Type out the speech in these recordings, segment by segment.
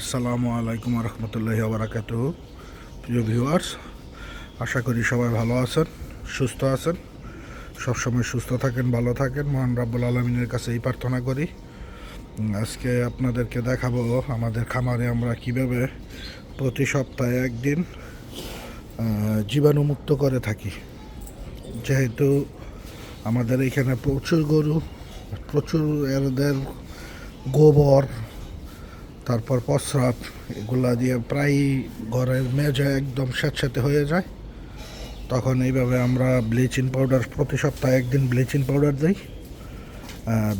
আসসালামু আলাইকুম রহমতুল্লাহ বারাকাত প্রিয় ভিউয়ার্স আশা করি সবাই ভালো আছেন, সুস্থ আছেন। সবসময় সুস্থ থাকেন, ভালো থাকেন। মহান রাব্বুল আলমিনের কাছে এই প্রার্থনা করি। আজকে আপনাদেরকে দেখাবো আমাদের খামারে আমরা কীভাবে প্রতি সপ্তাহে একদিন জীবাণুমুক্ত করে থাকি। যেহেতু আমাদের এখানে প্রচুর গরু, প্রচুর এদের গোবর তারপর প্রস্রাব, এগুলা দিয়ে প্রায় ঘরের মেজে একদম স্যাঁতস্যাঁতে হয়ে যায়। তখন এইভাবে আমরা ব্লিচিং পাউডার প্রতি সপ্তাহে একদিন ব্লিচিং পাউডার দিই।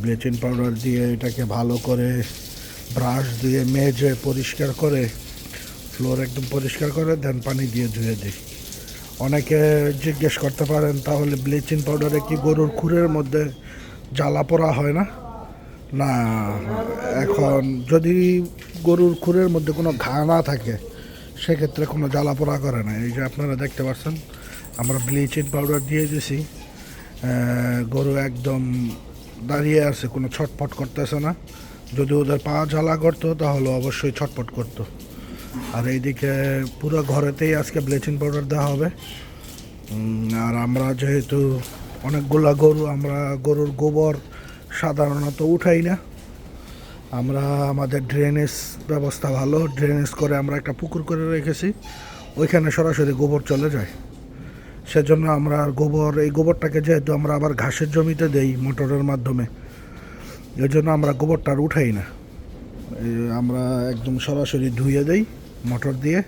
ব্লিচিং পাউডার দিয়ে এটাকে ভালো করে ব্রাশ দিয়ে মেজে পরিষ্কার করে, ফ্লোর একদম পরিষ্কার করে, দেন পানি দিয়ে ধুয়ে দিই। অনেকে জিজ্ঞেস করতে পারেন, তাহলে ব্লিচিং পাউডারে কি গরুর খুরের মধ্যে জ্বালা পোড়া হয় না? না, এখন যদি গরুর খুরের মধ্যে কোনো ঘা না থাকে, সেক্ষেত্রে কোনো জ্বালা পোড়া করে না। এই যে আপনারা দেখতে পাচ্ছেন, আমরা ব্লিচিং পাউডার দিয়ে দিছি। গরু একদম দাঁড়িয়ে আছে, কোনো ছটফট করতেছে না। যদি ওদের পা জ্বালা করতো, তাহলে অবশ্যই ছটফট করতো। আর এইদিকে পুরো ঘরেতেই আজকে ব্লিচিং পাউডার দেওয়া হবে। আর আমরা যেহেতু অনেকগুলা গরু, আমরা গরুর গোবর সাধারণত উঠাই না। আমরা আমাদের ড্রেনেজ ব্যবস্থা ভালো ড্রেনেজ করে আমরা একটা পুকুর করে রেখেছি। ওইখানে সরাসরি গোবর চলে যায়। সেজন্য আমরা গোবর, এই গোবরটাকে যেহেতু আমরা আবার ঘাসের জমিতে দেই মোটরের মাধ্যমে এর জন্য আমরা গোবরটা আর উঠাই না। আমরা একদম সরাসরি ধুয়ে দেই মোটর দিয়ে,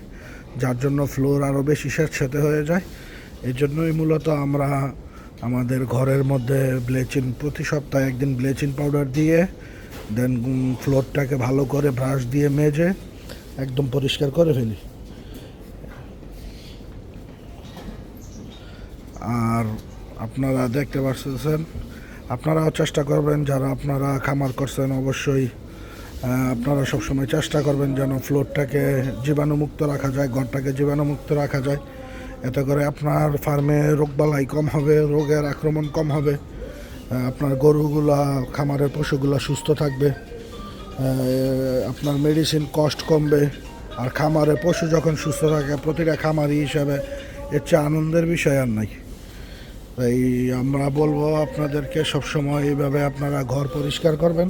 যার জন্য ফ্লোর আরও বেশি স্যাঁতস্যাঁতে হয়ে যায়। এই জন্যই মূলত আমরা আমাদের ঘরের মধ্যে ব্লিচিং, প্রতি সপ্তাহে একদিন ব্লিচিং পাউডার দিয়ে, দেন ফ্লোরটাকে ভালো করে ব্রাশ দিয়ে মেজে, একদম পরিষ্কার করে ফেলি। আর আপনারা দেখতে পাচ্ছেন আপনারাও চেষ্টা করবেন, যারা আপনারা খামার করছেন, অবশ্যই আপনারা সবসময় চেষ্টা করবেন যেন ফ্লোরটাকে জীবাণুমুক্ত রাখা যায়, ঘরটাকে জীবাণুমুক্ত রাখা যায়। এতে করে আপনার ফার্মে রোগবালাই কম হবে, রোগের আক্রমণ কম হবে আপনার গরুগুলা, খামারের পশুগুলা সুস্থ থাকবে আপনার মেডিসিন কস্ট কমবে, আর খামারে পশু যখন সুস্থ থাকে, প্রতিটা খামারি হিসাবে এর চেয়ে আনন্দের বিষয় আর নাই। তাই আমরা বলব আপনাদেরকে সবসময় এইভাবে আপনারা ঘর পরিষ্কার করবেন,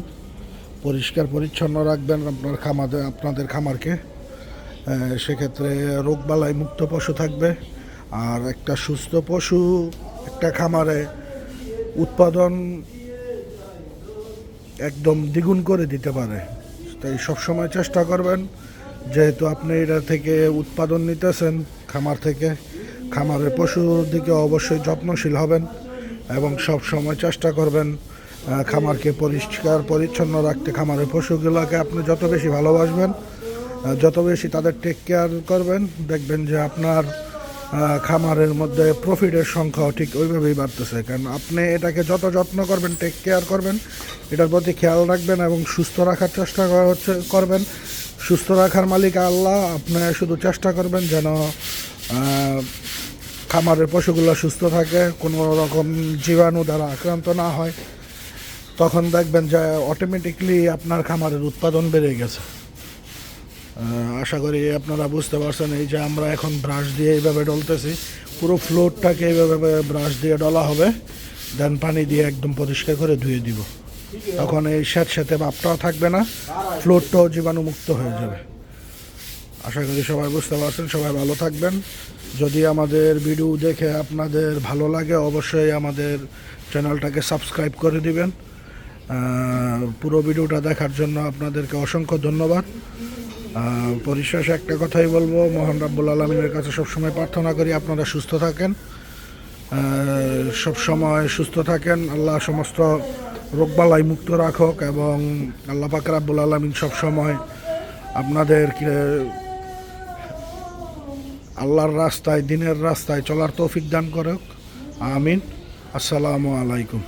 পরিষ্কার পরিচ্ছন্ন রাখবেন আপনার খামারে, আপনাদের খামারকে। সেক্ষেত্রে রোগবালাই মুক্ত পশু থাকবে। আর একটা সুস্থ পশু, একটা খামারে উৎপাদন একদম দ্বিগুণ করে দিতে পারে। তাই সবসময় চেষ্টা করবেন, যেহেতু আপনি এটা থেকে উৎপাদন নিতেছেন, খামার থেকে, খামারের পশুর দিকে অবশ্যই যত্নশীল হবেন এবং সব সময় চেষ্টা করবেন খামারকে পরিষ্কার, পরিচ্ছন্ন রাখতে। খামারের পশুগুলোকে আপনি যত বেশি ভালোবাসবেন যত বেশি তাদের টেক কেয়ার করবেন, দেখবেন যে আপনার খামারের মধ্যে প্রফিটের সংখ্যাও ঠিক ওইভাবেই বাড়তেছে। কারণ আপনি এটাকে যত যত্ন করবেন টেক কেয়ার করবেন, এটার প্রতি খেয়াল রাখবেন এবং সুস্থ রাখার চেষ্টা করা হচ্ছে, করবেন। সুস্থ রাখার মালিক আল্লাহ, আপনি শুধু চেষ্টা করবেন যেন খামারের পশুগুলো সুস্থ থাকে, কোনো রকম জীবাণু দ্বারা আক্রান্ত না হয়। তখন দেখবেন যে অটোমেটিকলি আপনার খামারের উৎপাদন বেড়ে গেছে। আশা করি আপনারা বুঝতে পারছেন এই যে আমরা এখন ব্রাশ দিয়ে এইভাবে ডলতেছি। পুরো ফ্লোরটাকে এইভাবে ব্রাশ দিয়ে ডলা হবে। দেন পানি দিয়ে একদম পরিষ্কার করে ধুয়ে দিব। তখন এই স্যাঁতস্যাঁতে ভাবটাও থাকবে না, ফ্লোরটাও জীবাণুমুক্ত হয়ে যাবে। আশা করি সবাই বুঝতে পারছেন, সবাই ভালো থাকবেন। যদি আমাদের ভিডিও দেখে আপনাদের ভালো লাগে, অবশ্যই আমাদের চ্যানেলটাকে সাবস্ক্রাইব করে দিবেন। পুরো ভিডিওটা দেখার জন্য আপনাদেরকে অসংখ্য ধন্যবাদ। পরিশেষে একটা কথাই বলব, মোহন রাব্বুল আলমিনের কাছে সবসময় প্রার্থনা করি আপনারা সুস্থ থাকেন। সব সময় সুস্থ থাকেন, আল্লাহ সমস্ত রোগবালাই মুক্ত রাখক এবং আল্লাহ পাক রাব্বুল আলমিন সবসময় আপনাদের আল্লাহর রাস্তায়, দিনের রাস্তায় চলার তৌফিক দান করুক। আমিন। আসসালামু আলাইকুম।